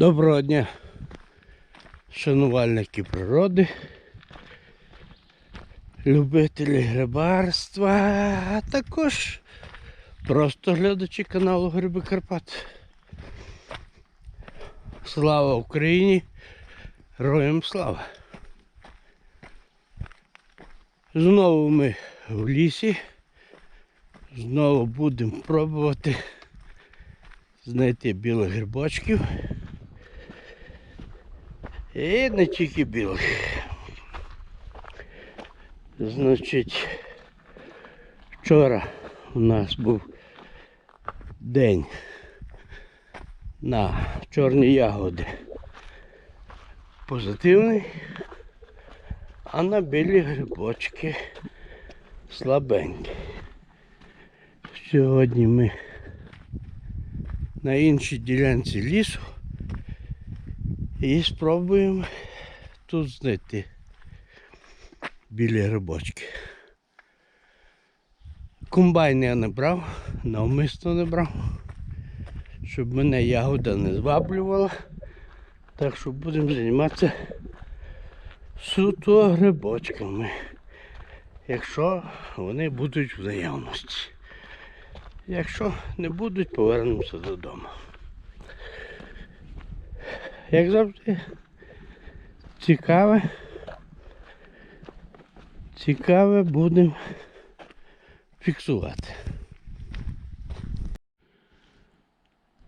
Доброго дня, шанувальники природи, любителі грибарства, а також просто глядачі каналу Гриби Карпат. Слава Україні! Героям слава! Знову ми в лісі. Знову будемо пробувати знайти білих грибочків. І не тільки білих. Значить, вчора у нас був день на чорні ягоди позитивний, а на білі грибочки слабенькі. Сьогодні ми на іншій ділянці лісу і спробуємо тут знайти білі грибочки. Комбайн я не брав, навмисно не брав, щоб мене ягода не зваблювала. Так що будемо займатися суто грибочками, якщо вони будуть в наявності. Якщо не будуть, повернемося додому. Як завжди, цікаве. Цікаве будемо фіксувати.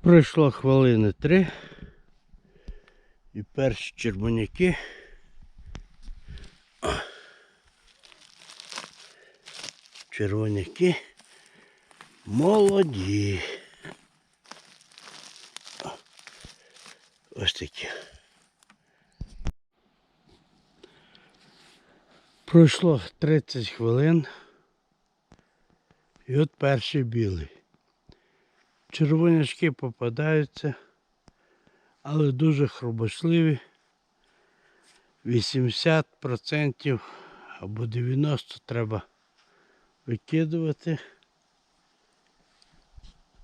Пройшло хвилини три. І перші червоняки. Червоняки молоді. Ось такі. Пройшло 30 хвилин. І от перший білий. Червонячки попадаються, але дуже хробочливі. 80% або 90% треба викидувати.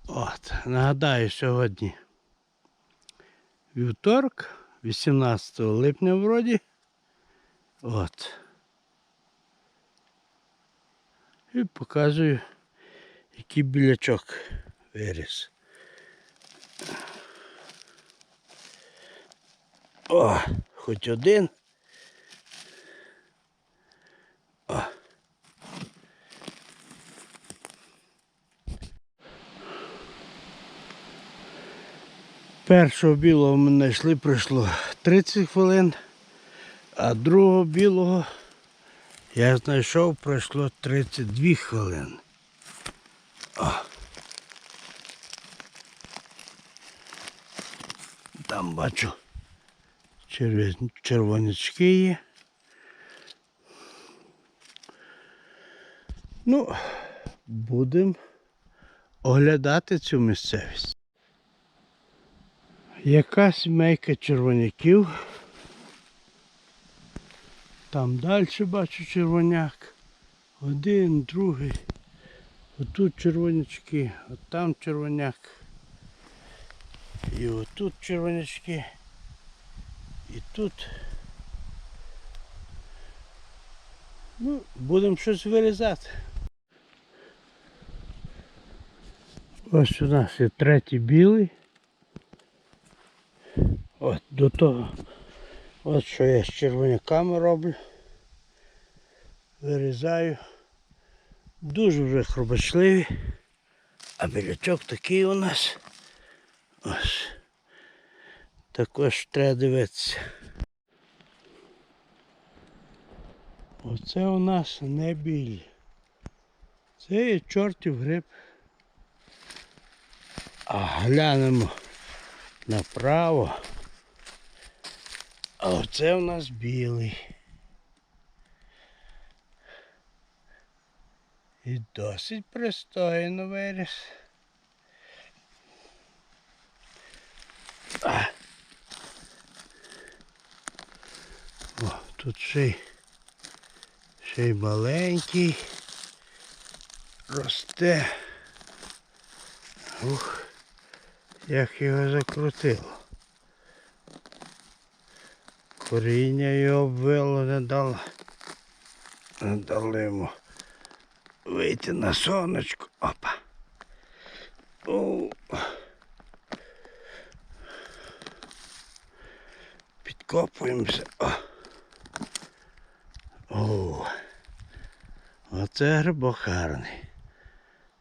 От, нагадаю, сьогодні вівторок, 18 липня вроді. От. І показую, який білячок виріс. О, хоч один. Першого білого ми знайшли, пройшло 30 хвилин, а другого білого я знайшов, пройшло 32 хвилини. О. Там бачу червонячки є. Ну, будемо оглядати цю місцевість. Яка сімейка червоняків. Там далі бачу червоняк. Один, другий. Отут червонячки, от там червоняк. І отут червонячки. І тут. Ну, будемо щось вирізати. Ось у нас є третій білий. От до того. От що я з червоняками роблю. Вирізаю. Дуже вже хробочливі. А білячок такий у нас. Ось. Також треба дивитися. Оце у нас не біль. Це є чортів гриб. А глянемо направо. А оце у нас білий. І досить пристойно виріс. А. О, тут ще й, ще й маленький. Росте. Ух, як його закрутило. Коріння його обвило, не дало. Не дало йому вийти на сонечко. Опа. О. Підкопуємося. О. О. Оце грибок гарний.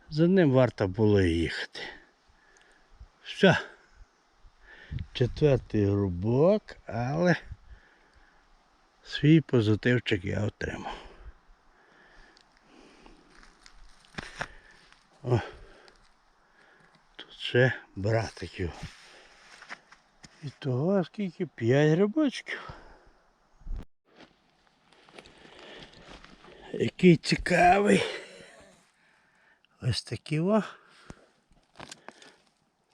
За ним варто було їхати. Все. Четвертий грубок, але свій позитивчик я отримав. О, тут ще братиків. І того скільки? П'ять грибочків. Який цікавий. Ось такі о.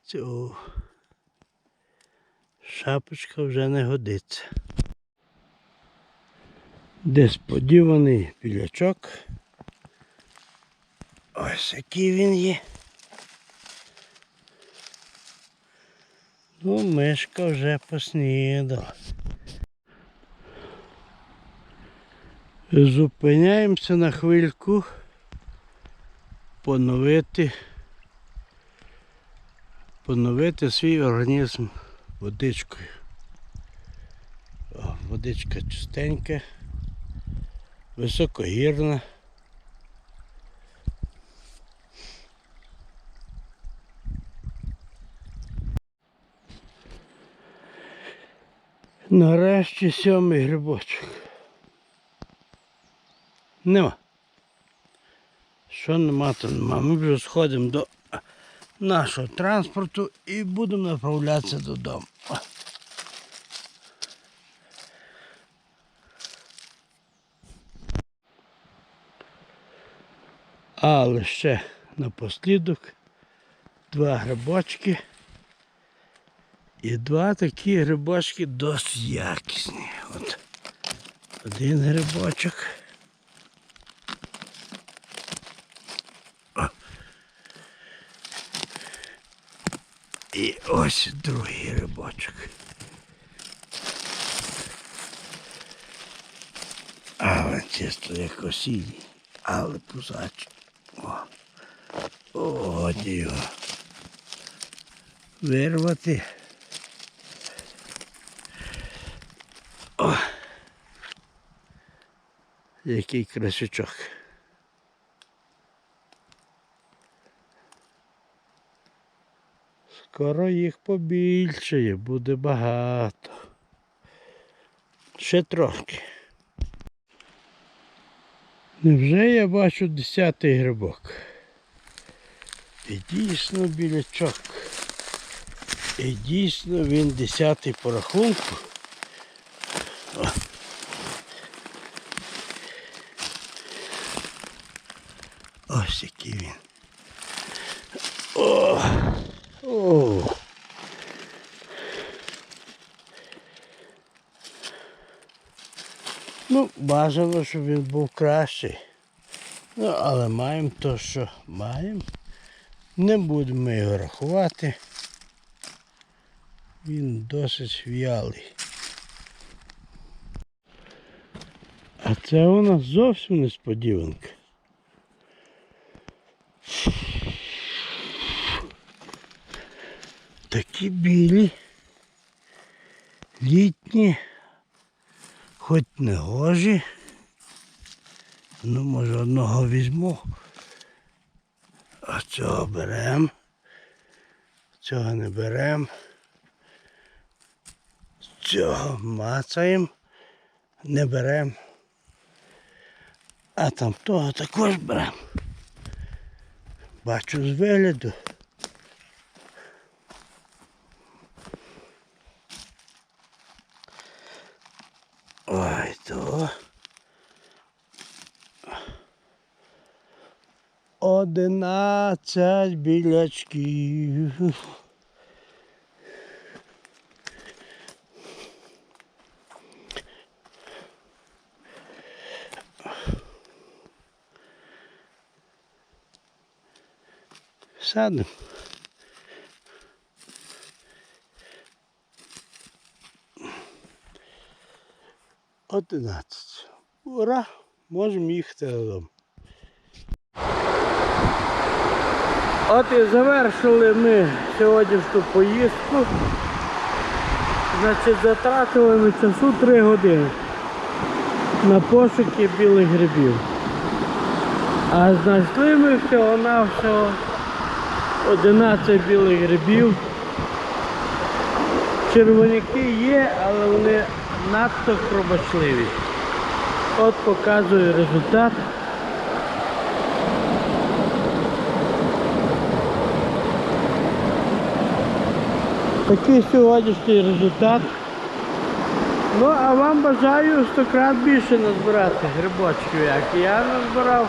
Цього. Шапочка вже не годиться. Десь подіваний білячок. Ось який він є. Ну, мишка вже поснідала. Зупиняємося на хвильку поновити, поновити свій організм водичкою. О, водичка чистенька, високогірна. Нарешті сьомий грибочок. Нема. Що нема, то нема. Ми вже сходимо до нашого транспорту і будемо направлятися додому. Але ще напослідок два грибочки. І два такі грибочки досить якісні. От один грибочок. І ось другий грибочок. Але чисто як осінній, але пузачий. О, О, його. Вирвати. О, який красючок. Скоро їх побільшає, буде багато. Ще трошки. Невже я бачу десятий грибок? І дійсно білячок. І дійсно він десятий по рахунку. О. Ось який він. О! Ну, бажано, щоб він був кращий. Ну, але маємо то, що маємо. Не будемо його рахувати. Він досить в'ялий. А це у нас зовсім несподіванка. Такі білі, літні, хоч не гожі. Ну, може одного візьму. А цього беремо. Цього не беремо. Цього мацаємо, не беремо. А там того також беремо. Бачу з вигляду. Ой, то. Одинадцять білячків. Садимо. 11. Ура! Можемо їхати додому. От і завершили ми сьогоднішню поїздку. Значить, затратили ми часу 3 години на пошуки білих грибів. А знайшли ми всього-навсього 11 білих грибів. Червоняки є, але вони надто хробачливі. От показую результат. Такий сьогоднішній результат. Ну, а вам бажаю 100 крат більше назбирати грибочків, як я назбирав,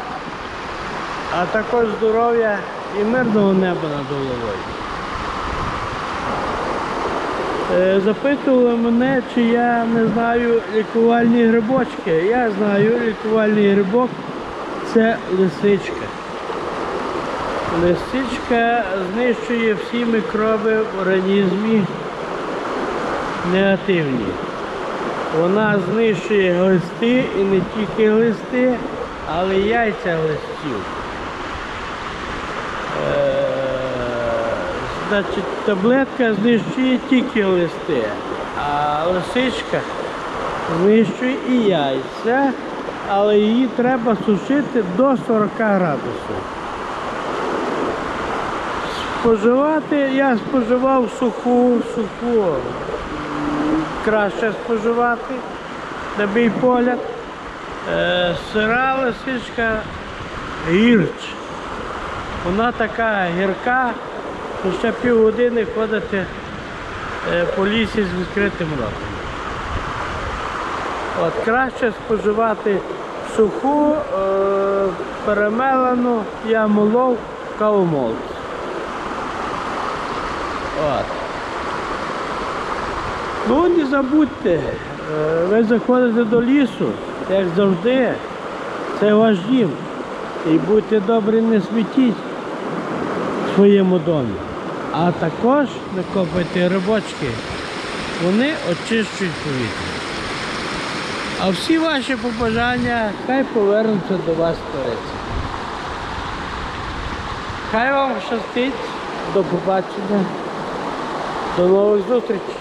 а також здоров'я і мирного неба над головою. Е, Запитували мене, чи я не знаю лікувальні грибочки. Я знаю лікувальний грибок це лисичка. Лисичка знищує всі мікроби в організмі негативні. Вона знищує глисти і не тільки глисти, але й яйця глистів. Значить, таблетка знищує тільки листи, а лисичка знищує і яйця, але її треба сушити до 40 градусів. Споживати я споживав суху, суху. Краще споживати, на мій погляд. Е, сира лисичка гірч. Вона така гірка, що ще півгодини ходити е, по лісі з відкритим ротом. От краще споживати суху, е, перемелену, я молов кавомолку. От. Ну не забудьте, е, ви заходите до лісу, як завжди, це ваш дім. І будьте добрі, не смітіть в своєму домі. А також накопити робочки. вони очищують повітря. А всі ваші побажання хай повернуться до вас твориться. Хай вам щастить, до побачення, до нових зустрічей.